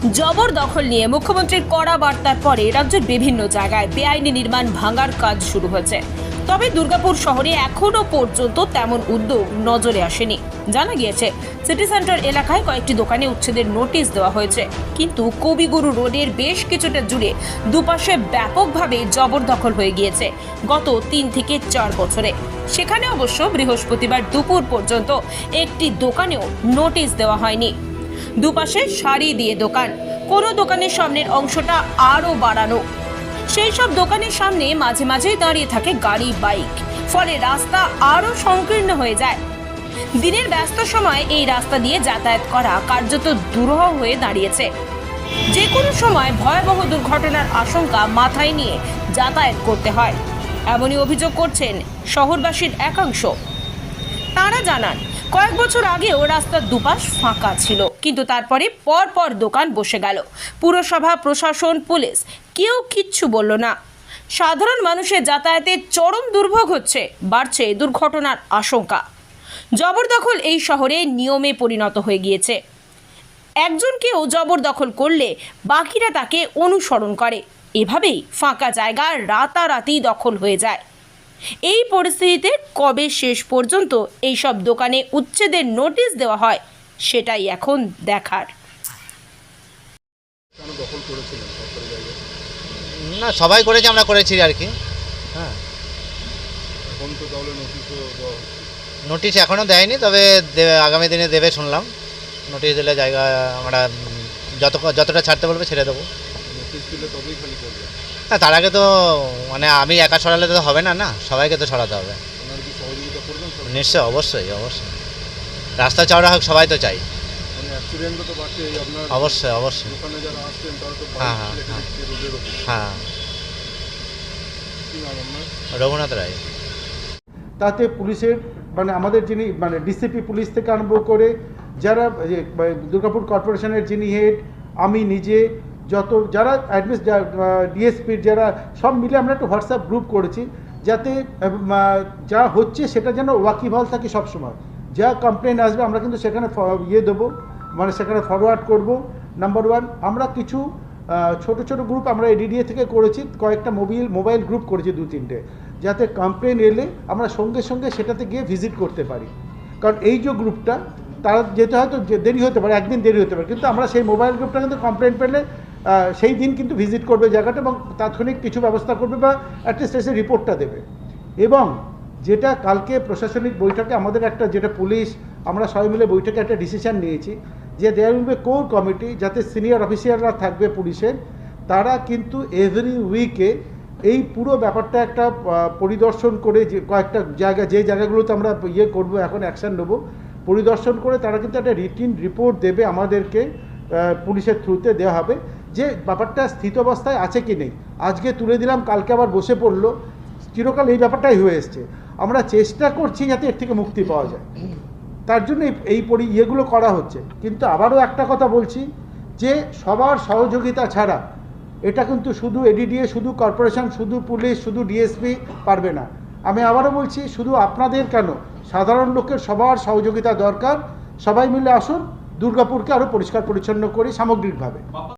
জবরদখল নিয়ে মুখ্যমন্ত্রীর কড়া বার্তার পরে রাজ্যের বিভিন্ন জায়গায় বেআইনি নির্মাণ ভাঙার কাজ শুরু হয়েছে। তবে দুর্গাপুর শহরে এখনও পর্যন্ত তেমন উদ্যোগ নজরে আসেনি। জানা গিয়েছে, সিটি সেন্টার এলাকায় কয়েকটি দোকানে উচ্ছেদের নোটিশ দেওয়া হয়েছে। কিন্তু কবিগুরু রোডের বেশ কিছুটা জুড়ে দুপাশে ব্যাপকভাবে জবরদখল হয়ে গিয়েছে গত তিন থেকে চার বছরে। সেখানে অবশ্য বৃহস্পতিবার দুপুর পর্যন্ত একটি দোকানেও নোটিশ দেওয়া হয়নি। দুপাশে সারি দিয়ে দোকান। কোনো দোকানের সামনের অংশটা আরও বাড়ানো। সেই সব দোকানের সামনে মাঝে মাঝেই দাঁড়িয়ে থাকে গাড়ি, বাইক। ফলে রাস্তা আরও সংকীর্ণ হয়ে যায়। দিনের ব্যস্ত সময় এই রাস্তা দিয়ে যাতায়াত করা কার্যত দুরূহ হয়ে দাঁড়িয়েছে। যে কোনো সময় ভয়াবহ দুর্ঘটনার আশঙ্কা মাথায় নিয়ে যাতায়াত করতে হয়। এমনই অভিযোগ করছেন শহরবাসীর একাংশ। তারা জানান, কয়েক বছর আগেও রাস্তার দুপাশ ফাঁকা ছিল, কিন্তু তারপরে পর পর দোকান বসে গেল। পুরসভা, প্রশাসন, পুলিশ, কেউ কিচ্ছু বলল না। সাধারণ মানুষের যাতায়াতে চরম দুর্ভোগ হচ্ছে, বাড়ছে দুর্ঘটনার আশঙ্কা। জবরদখল এই শহরে নিয়মে পরিণত হয়ে গিয়েছে। একজনকেও জবরদখল করলে বাকিরা তাকে অনুসরণ করে। এভাবেই ফাঁকা জায়গা রাতারাতি দখল হয়ে যায়। এই পরিস্থিতিতে কবে শেষ পর্যন্ত এইসব দোকানে উচ্ছেদের নোটিশ দেওয়া হয় সেটাই এখন দেখার। না সবাই করেছে আমরা করেছি আর কি। হ্যাঁ। নোটিশ এখনও দেয়নি তবে আগামী দিনে দেবে শুনলাম। নোটিশ দিলে জায়গা আমরা যত যতটা ছাড়তে বলবে ছেড়ে দেবো। নোটিশ দিলে তবেই খালি করবে। না তার আগে তো মানে আমি একা সরালে তো হবে না না সবাইকে তো সরাতে হবে। নিশ্চয় অবশ্যই অবশ্যই। রাস্তা চওড়া হোক সবাই তো চাই। মানে অ্যাক্সিডেন্টও তো বাড়ছে এই আপনার অবশ্যই অবশ্যই। হ্যাঁ, হ্যাঁ, হ্যাঁ। হ্যাঁ। আপনার? রঘুনাথ রায়। তাতে পুলিশের মানে আমাদের যিনি মানে ডিসিপি পুলিশ থেকে আরম্ভ করে যারা দুর্গাপুর কর্পোরেশনের যিনি হেড আমি নিজে যত যারা অ্যাডমিস ডিএসপির যারা সব মিলে আমরা একটা হোয়াটসঅ্যাপ গ্রুপ করেছি, যাতে যা হচ্ছে সেটা যেন ওয়াকিবহাল থাকে সবসময়। যা কমপ্লেন আসবে, আমরা কিন্তু সেখানে ইয়ে দেবো মানে সেখানে ফরওয়ার্ড করব। নাম্বার ওয়ান আমরা কিছু ছোট ছোট গ্রুপ আমরা এডিডিএ থেকে করেছি, কয়েকটা মোবাইল মোবাইল গ্রুপ করেছি দু, তিনটে। যাতে কমপ্লেন এলে আমরা সঙ্গে সঙ্গে সেটাতে গিয়ে ভিজিট করতে পারি। কারণ এই যে গ্রুপটা তারা যেতে হয়তো দেরি হতে পারে, একদিন দেরি হতে পারে, কিন্তু আমরা সেই মোবাইল গ্রুপটা কিন্তু কমপ্লেন পেলে সেই দিন কিন্তু ভিজিট করবে জায়গাটা এবং তাৎক্ষণিক কিছু ব্যবস্থা করবে বা অ্যাটলিস্ট এসে রিপোর্টটা দেবে। এবং যেটা কালকে প্রশাসনিক বৈঠকে আমাদের একটা যেটা পুলিশ, আমরা সবাই মিলে বৈঠকে একটা ডিসিশন নিয়েছি যে there will be core committee যাতে সিনিয়র অফিসিয়াররা থাকবে পুলিশের, তারা কিন্তু এভরি উইকে এই পুরো ব্যাপারটা একটা পরিদর্শন করে যে কয়েকটা জায়গা, যে জায়গাগুলোতে আমরা ইয়ে করব, এখন অ্যাকশন নেব, পরিদর্শন করে তারা কিন্তু একটা রিটিন রিপোর্ট দেবে আমাদেরকে পুলিশের থ্রুতে দেওয়া হবে। যে ব্যাপারটা স্থিত অবস্থায় আছে কি নেই। আজকে তুলে দিলাম, কালকে আবার বসে পড়ল। চিরকাল এই ব্যাপারটাই হয়ে এসছে। আমরা চেষ্টা করছি যাতে এর থেকে মুক্তি পাওয়া যায়। তার জন্য এই- পরি ইয়েগুলো করা হচ্ছে। কিন্তু আবারও একটা কথা বলছি যে সবার সহযোগিতা ছাড়া এটা কিন্তু শুধু এডিডিএ, শুধু কর্পোরেশন, শুধু পুলিশ, শুধু ডিএসপি পারবে না। আমি আবারও বলছি, শুধু আপনাদের কেন? সাধারণ লোকের সবার সহযোগিতা দরকার। সবাই মিলে আসুন, দুর্গাপুরকে আরও পরিষ্কার পরিচ্ছন্ন করি সামগ্রিকভাবে।